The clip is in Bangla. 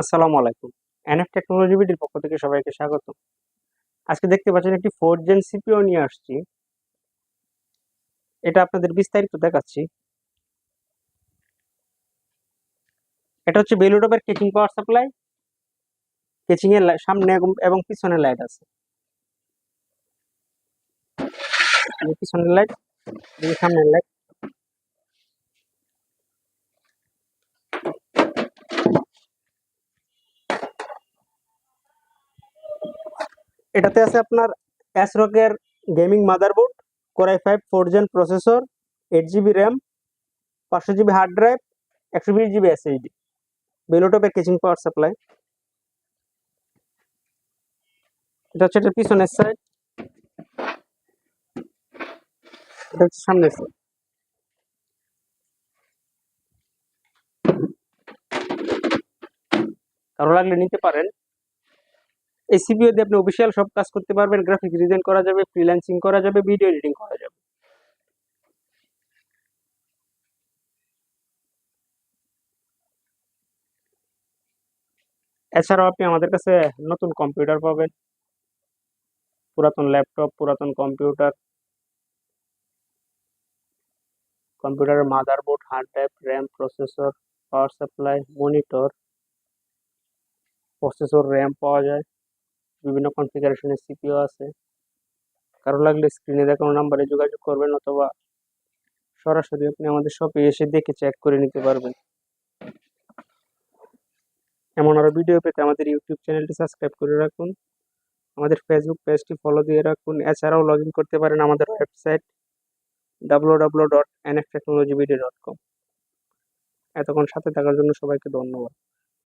আসসালামু আলাইকুম। এনএফ টেকনোলজি বিডির পক্ষ থেকে সবাইকে স্বাগত আজকে দেখতে পাচ্ছেন একটি ফোর জেন সিপিও নিয়ে আসছি। এটা আপনাদের বিস্তারিত দেখাচ্ছি। এটা হচ্ছে বেলুডবের কেচিং পাওয়ার সাপ্লাই কেচিং এর সামনে এবং পিছনে লাইট আছে। পিছনের লাইট সামনের লাইট এটাতে আছে আপনার অ্যাসরকের gaming motherboard core i five four gen processor eight GB RAM পাঁচশো জিবি হার্ড ড্রাইভ একশো বিশ জিবি এসএইচডি বেলোটপের কেচিং পাওয়ার সাপ্লাই এটা হচ্ছে পিছনের সাইড এটা হচ্ছে সামনের সাইড কারও লাগলে নিতে পারেন। এই সিপিও দিয়ে আপনি অফিসিয়াল সব কাজ করতে পারবেন গ্রাফিক ডিজাইন করা যাবে ফ্রিল্যান্সিং করা যাবে ভিডিও এডিটিং করা যাবে। এছাড়াও আপনি আমাদের কাছে নতুন কম্পিউটার পাবেন। পুরাতন ল্যাপটপ পুরাতন কম্পিউটার কম্পিউটারের motherboard hard drive RAM processor power supply monitor processor RAM পাওয়া যায়। বিভিন্ন কনফিগারেশনের সিপিও আছে। কারও লাগলে স্ক্রিনে দেখানো নাম্বারে যোগাযোগ করবেন অথবা সরাসরি আপনি আমাদের শপে এসে দেখে চেক করে নিতে পারবেন। এমন আরও ভিডিও পেতে আমাদের ইউটিউব চ্যানেলটি সাবস্ক্রাইব করে রাখুন। আমাদের ফেসবুক পেজটি ফলো দিয়ে রাখুন। এছাড়াও লগ করতে পারেন আমাদের website W W dot NF technology dot com এতক্ষণ সাথে থাকার জন্য সবাইকে ধন্যবাদ।